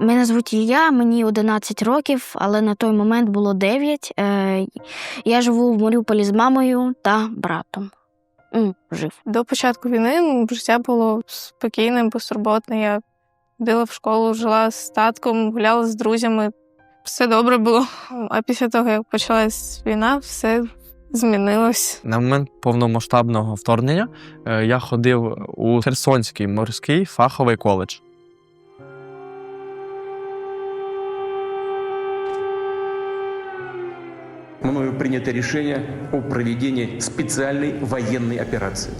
Мене звуть Ілля, мені 11 років, але на той момент було 9. Е, я живу в Маріуполі з мамою та братом. Жив. До початку війни ну, життя було спокійним, безтурботне. Я ходила в школу, жила з татком, гуляла з друзями. Все добре було. А після того, як почалась війна, все змінилось. На момент повномасштабного вторгнення е, я ходив у Херсонський морський фаховий коледж. Мною принято решение о проведении специальной военной операции.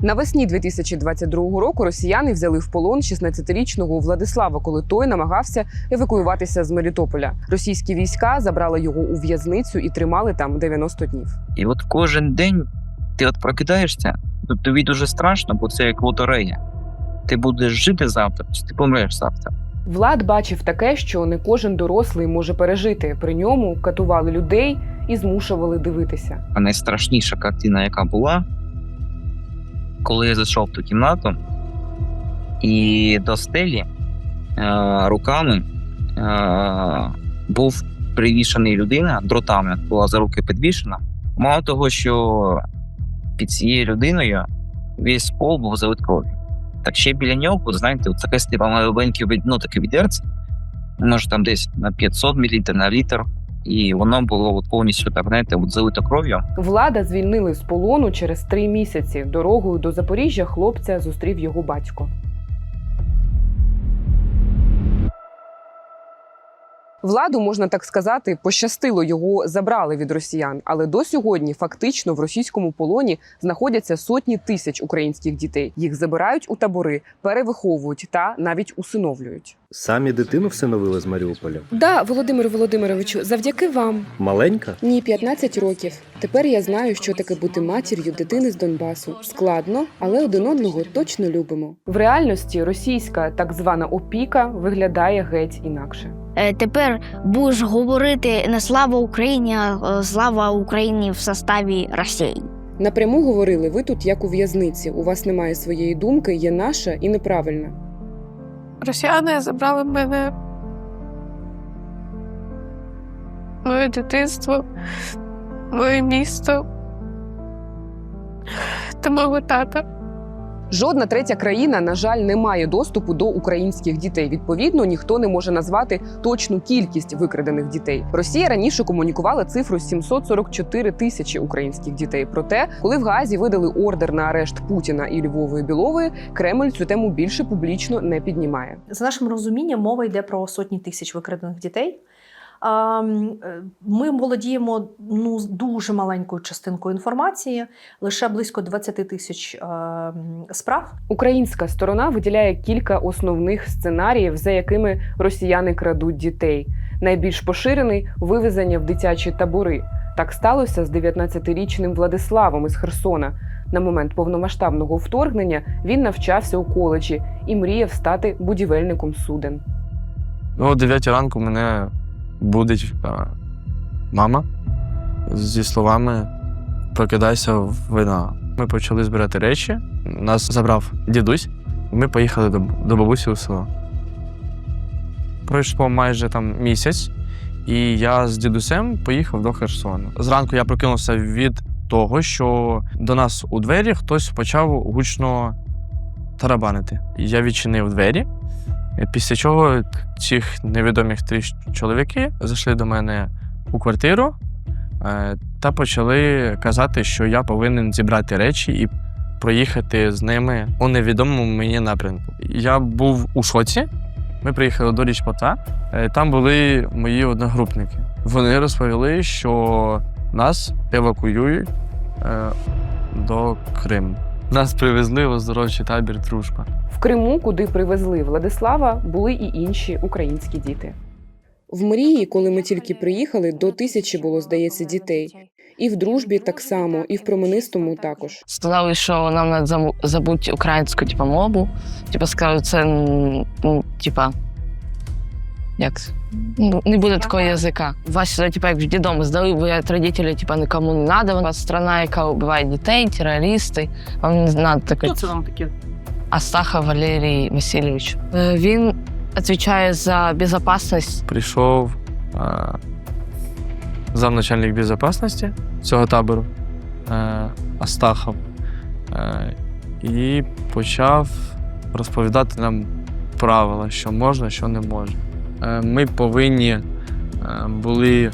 Навесні 2022 року росіяни взяли в полон 16-річного Владислава, коли той намагався евакуюватися з Мелітополя. Російські війська забрали його у в'язницю і тримали там 90 днів. І от кожен день ти от прокидаєшся, то тобі дуже страшно, бо це як лотерея. Ти будеш жити завтра, чи ти помреш завтра. Влад бачив таке, що не кожен дорослий може пережити. При ньому катували людей і змушували дивитися. А найстрашніша картина, яка була, коли я зайшов в ту кімнату, і до стелі е, руками е, був привішений людина дротами, була за руки підвішена. Мало того, що під цією людиною весь пол був залит кров'ю. Так ще біля нього, знаєте, от таке типа маленьке ну, таке відерце, може там десь на 500 мл, на літр, і воно було от повністю так, знаєте, от залито кров'ю. Влада звільнили з полону через три місяці. Дорогою до Запоріжжя хлопця зустрів його батько. Владу, можна так сказати, пощастило його забрали від росіян, але до сьогодні фактично в російському полоні знаходяться сотні тисяч українських дітей. Їх забирають у табори, перевиховують та навіть усиновлюють. Самі дитину всиновили з Маріуполя. Да, Володимир Володимировичу, завдяки вам. Маленька? Ні, 15 років. Тепер я знаю, що таке бути матір'ю дитини з Донбасу. Складно, але один одного точно любимо. В реальності російська так звана опіка виглядає геть інакше. Е, тепер будеш говорити не слава Україні, а е, слава Україні в составі Росії. Напряму говорили: ви тут як у в'язниці. У вас немає своєї думки, є наша і неправильна. Росіяни забрали мене моє дитинство, моє місто та мого тата. Жодна третя країна, на жаль, не має доступу до українських дітей. Відповідно, ніхто не може назвати точну кількість викрадених дітей. Росія раніше комунікувала цифру 744 тисячі українських дітей. Проте, коли в Гаазі видали ордер на арешт Путіна і Львової Білової, Кремль цю тему більше публічно не піднімає. За нашим розумінням, мова йде про сотні тисяч викрадених дітей. Е, Ми володіємо ну, дуже маленькою частинкою інформації, лише близько 20 тисяч е, справ. Українська сторона виділяє кілька основних сценаріїв, за якими росіяни крадуть дітей. Найбільш поширений вивезення в дитячі табори. Так сталося з 19-річним Владиславом із Херсона. На момент повномасштабного вторгнення він навчався у коледжі і мріяв стати будівельником суден. Ну, о 9 ранку мене будить е, мама зі словами Прокидайся вина. Ми почали збирати речі. Нас забрав дідусь. Ми поїхали до, до бабусі у село. Пройшло майже там місяць, і я з дідусем поїхав до Херсону. Зранку я прокинувся від того, що до нас у двері хтось почав гучно тарабанити. Я відчинив двері. Після чого цих невідомих три чоловіки зайшли до мене у квартиру е, та почали казати, що я повинен зібрати речі і проїхати з ними у невідомому мені напрямку. Я був у шоці. Ми приїхали до Річпота. Е, Там були мої одногрупники. Вони розповіли, що нас евакуюють е, до Криму. Нас привезли в оздоровчий табір Дружба. В Криму, куди привезли Владислава, були і інші українські діти. В мрії, коли ми тільки приїхали, до тисячі було, здається, дітей. І в дружбі так само, і в променистому також. Сказали, що нам треба забути українську типу, мову. Типу, сказали, це ну, типа, як? Ну, не буде такого язика. Вас сюди, типа, як в дідому здали, ви від родителів, типа, нікому не треба. У вас страна, яка вбиває дітей, терористи. Вам не треба таке. Хто це вам таке? Астахов Валерій Васильович. Е, Він відповідає за безпечність. Прийшов е, замначальник безпечності цього табору е, Астахов е, і почав розповідати нам правила, що можна, що не можна. Е, ми повинні е, були е,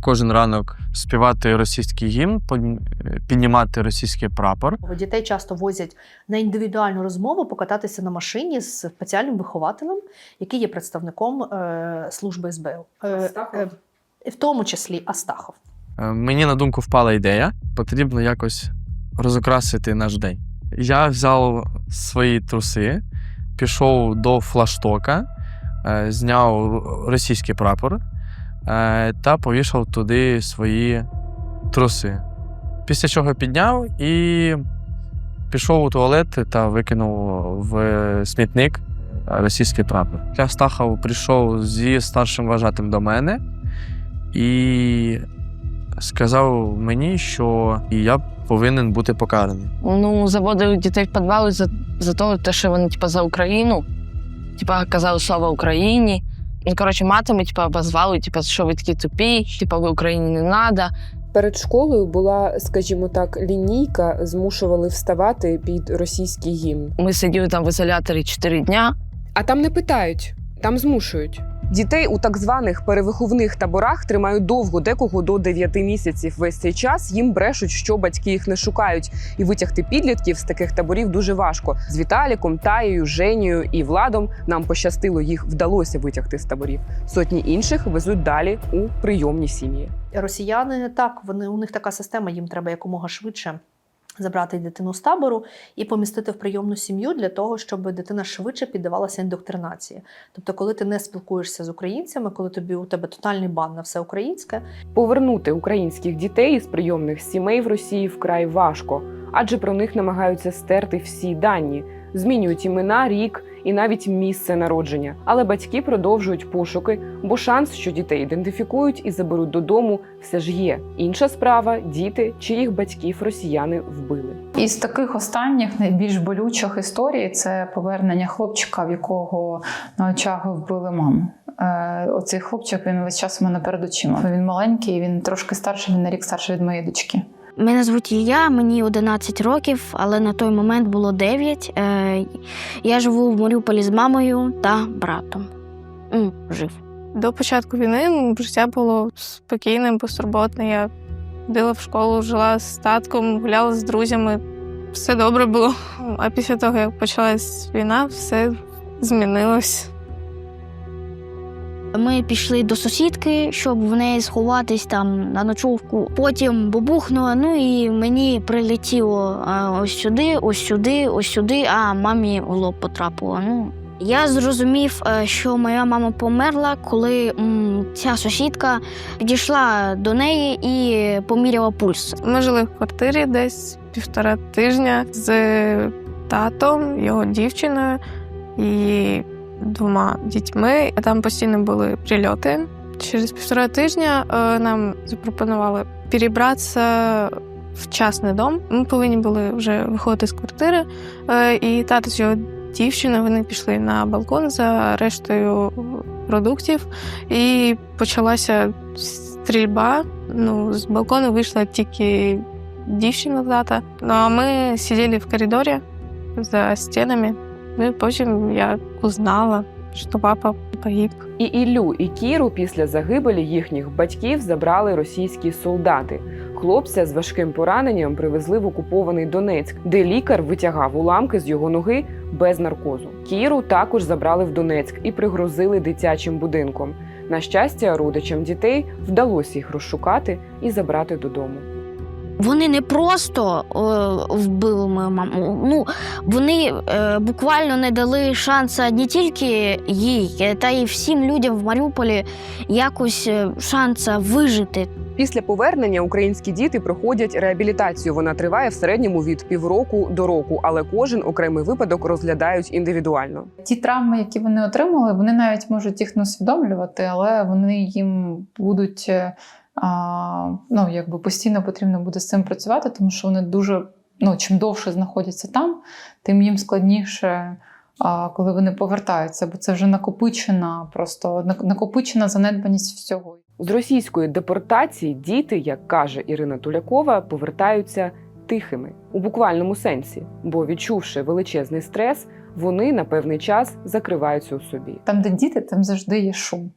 кожен ранок співати російський гімн, піднімати російський прапор. Дітей часто возять на індивідуальну розмову покататися на машині з спеціальним вихователем, який є представником служби СБУ. Астахов? в тому числі Астахов. Мені на думку впала ідея, потрібно якось розукрасити наш день. Я взяв свої труси, пішов до флаштока, зняв російський прапор е, та повішав туди свої труси. Після чого підняв і пішов у туалет та викинув в смітник е, російський прапор. Я Стахов прийшов зі старшим вважатим до мене і сказав мені, що я повинен бути покараний. Ну, заводили дітей в підвали за, за те, що вони, типа, за Україну. Типа, казали слово Україні. Ну, коротше, матами, типа, обозвали, типа, що ви такі тупі, типа, ви Україні не треба. Перед школою була, скажімо так, лінійка, змушували вставати під російський гімн. Ми сиділи там в ізоляторі 4 дня. А там не питають, там змушують. Дітей у так званих перевиховних таборах тримають довго, декого до 9 місяців. Весь цей час їм брешуть, що батьки їх не шукають, і витягти підлітків з таких таборів дуже важко. З Віталіком, Таєю, Женєю і Владом нам пощастило, їх вдалося витягти з таборів. Сотні інших везуть далі у прийомні сім'ї. Росіяни так, вони у них така система, їм треба якомога швидше. Забрати дитину з табору і помістити в прийомну сім'ю для того, щоб дитина швидше піддавалася індоктринації. Тобто, коли ти не спілкуєшся з українцями, коли тобі у тебе тотальний бан на все українське, Повернути українських дітей із прийомних сімей в Росії вкрай важко, адже про них намагаються стерти всі дані, змінюють імена, рік і навіть місце народження. Але батьки продовжують пошуки, бо шанс, що дітей ідентифікують і заберуть додому, все ж є. Інша справа діти, чиїх батьків росіяни вбили. Із таких останніх найбільш болючих історій це повернення хлопчика, в якого на очах вбили маму. Е, оцей хлопчик він весь час у мене перед очима. Він маленький, він трошки старший, він на рік старший від моєї дочки. Мене звуть Ілля, мені 11 років, але на той момент було 9. Е, я живу в Маріуполі з мамою та братом. Жив. До початку війни м, життя було спокійним, безтурботне. Я ходила в школу, жила з татком, гуляла з друзями. Все добре було. А після того, як почалась війна, все змінилось. Ми пішли до сусідки, щоб в неї сховатись там на ночовку. Потім бубухнуло, ну і мені прилетіло ось сюди, ось сюди, ось сюди, а мамі в лоб потрапило. Ну, я зрозумів, е, що моя мама померла, коли ця сусідка підійшла до неї і поміряла пульс. Ми жили в квартирі десь півтора тижня з татом, його дівчиною і двома дітьми. Там постійно були прильоти. Через півтора тижня е, нам запропонували перебратися в частний дом. Ми повинні були вже виходити з квартири. Е, І тато з його дівчиною вони пішли на балкон за рештою продуктів, і почалася стрільба. Ну, з балкону вийшла тільки дівчина тата. Ну а ми сиділи в коридорі за стінами. Ну і потім я узнала, що папа погиб. І Іллю, і Кіру після загибелі їхніх батьків забрали російські солдати. Хлопця з важким пораненням привезли в окупований Донецьк, де лікар витягав уламки з його ноги без наркозу. Кіру також забрали в Донецьк і пригрозили дитячим будинком. На щастя, родичам дітей вдалося їх розшукати і забрати додому. Вони не просто е, вбили мою маму. Ну, вони е, буквально не дали шансу не тільки їй, е, та й всім людям в Маріуполі якось е, шанса вижити. Після повернення українські діти проходять реабілітацію. Вона триває в середньому від півроку до року, але кожен окремий випадок розглядають індивідуально. Ті травми, які вони отримали, вони навіть можуть їх не усвідомлювати, але вони їм будуть е, а, ну, якби постійно потрібно буде з цим працювати, тому що вони дуже ну, чим довше знаходяться там, тим їм складніше, а, коли вони повертаються, бо це вже накопичена, просто накопичена занедбаність всього. З російської депортації діти, як каже Ірина Тулякова, повертаються тихими у буквальному сенсі, бо відчувши величезний стрес, вони на певний час закриваються у собі. Там, де діти, там завжди є шум.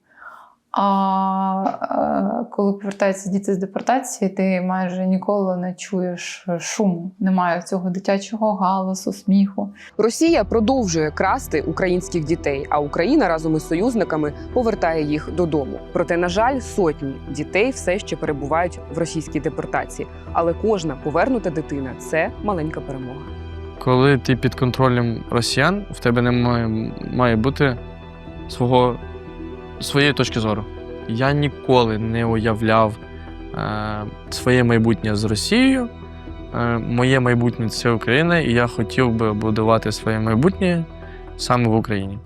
А е, коли повертаються діти з депортації, ти майже ніколи не чуєш шуму. Немає цього дитячого галасу, сміху. Росія продовжує красти українських дітей, а Україна разом із союзниками повертає їх додому. Проте, на жаль, сотні дітей все ще перебувають в російській депортації. Але кожна повернута дитина це маленька перемога. Коли ти під контролем росіян, в тебе не має, має бути свого, своєї точки зору. Я ніколи не уявляв е, своє майбутнє з Росією. Е, моє майбутнє це Україна, і я хотів би будувати своє майбутнє саме в Україні.